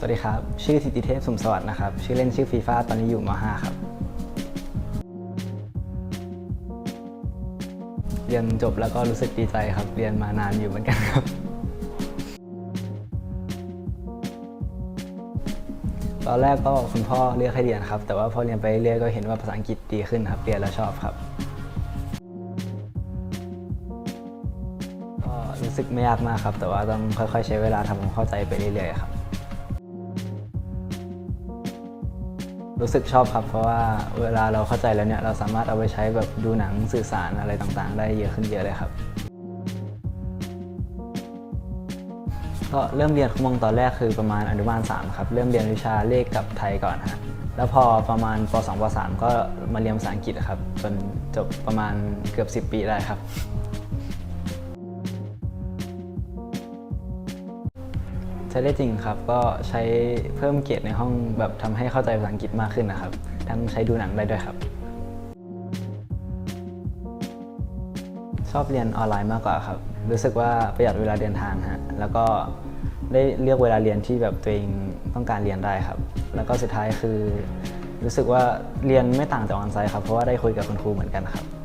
สวัสดีครับ ชื่อธิติเทพสมสวัสดิ์นะครับ ชื่อเล่นชื่อฟีฟ่าตอนนี้อยู่ม .5 ครับ เรียนจบแล้วก็รู้สึกดีใจครับ เรียนมานานอยู่เหมือนกันครับ ตอนแรกก็คุณพ่อเลือกให้เรียนครับ แต่ว่าพอเรียนไปเรื่อยก็เห็นว่าภาษาอังกฤษดีขึ้นครับ เรียนแล้วชอบครับ ก็รู้สึกไม่ยากมากครับ แต่ว่าต้องค่อยๆ ใช้เวลาทำความเข้าใจไปเรื่อยๆครับ รู้สึกชอบครับ เพราะว่าเวลาเราเข้าใจแล้วเนี่ยเราสามารถเอาไปใช้แบบดูหนังสื่อสารอะไรต่างๆ ได้เยอะขึ้นเยอะเลยครับ ก็เริ่มเรียนคุมงตอนแรกคือประมาณอนุบาล3ครับเริ่มเรียนวิชาเลขกับไทยก่อนฮะแล้วพอประมาณป .2 ป .3 ก็มาเรียนภาษาอังกฤษครับจนจบประมาณเกือบ 10 ปีได้ครับ ช้ได้จริงครับ ก็ใช้เพิ่มเกียรติในห้องแบบทำให้เข้าใจภาษาอังกฤษมากขึ้นนะครับ ทั้งใช้ดูหนังได้ด้วยครับ ชอบเรียนออนไลน์มากกว่าครับ รู้สึกว่าประหยัดเวลาเดินทางฮะ แล้วก็ได้เลือกเวลาเรียนที่แบบตัวเองต้องการเรียนได้ครับ แล้วก็สุดท้ายคือ รู้สึกว่าเรียนไม่ต่างจากออนไซต์ครับ เพราะว่าได้คุยกับคุณครูเหมือนกันครับ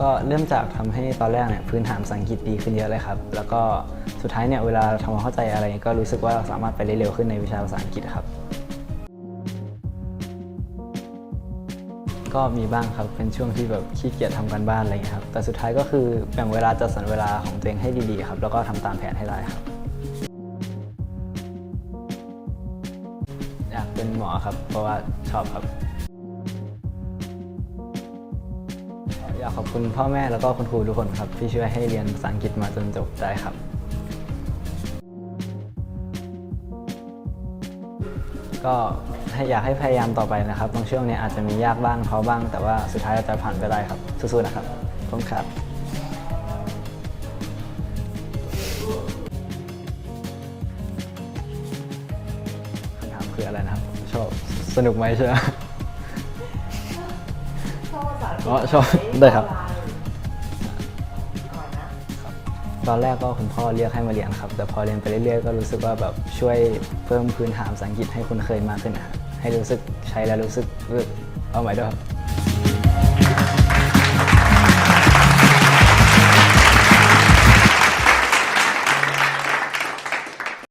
ก็เริ่มจากทำให้ตอนแรกเนี่ยพื้นฐานภาษาอังกฤษดีขึ้นเยอะเลยครับ แล้วก็สุดท้ายเนี่ยเวลาทำความเข้าใจอะไรก็รู้สึกว่าสามารถไปได้เร็วขึ้นในวิชาภาษาอังกฤษครับ ก็มีบ้างครับเป็นช่วงที่แบบขี้เกียจทำกันบ้านอะไรอย่างเงี้ยครับ แต่สุดท้ายก็คือแบ่งเวลาจัดสรรเวลาของตัวเองให้ดีๆครับแล้วก็ทำตามแผนให้ได้ครับอยากเป็นหมอครับเพราะว่าชอบครับ อยากขอบคุณพ่อแม่แล้วก็คุณครูทุกคนครับที่ช่วยให้เรียนภาษาอังกฤษมาจนจบได้ครับ ก็ให้อยากให้พยายามต่อไปนะครับตรงช่วงเนี้ยอาจจะมียากบ้างท้อบ้าง แต่ว่าสุดท้ายเราจะผ่านไปได้ครับสู้ๆนะครับขอบคุณครับคำถามคืออะไรนะครับ ชอบสนุกไหมใช่ไหม อ๋อชอบได้ครับ ตอนแรกก็คุณพ่อเรียกให้มาเรียนครับ แต่พอเรียนไปเรื่อยๆ ก็รู้สึกว่าแบบช่วยเพิ่มพื้นฐานภาษาอังกฤษให้คุณเคยมากขึ้นนะให้รู้สึกใช้แล้วรู้สึกรู้สึกเอาใหม่ด้วยครับ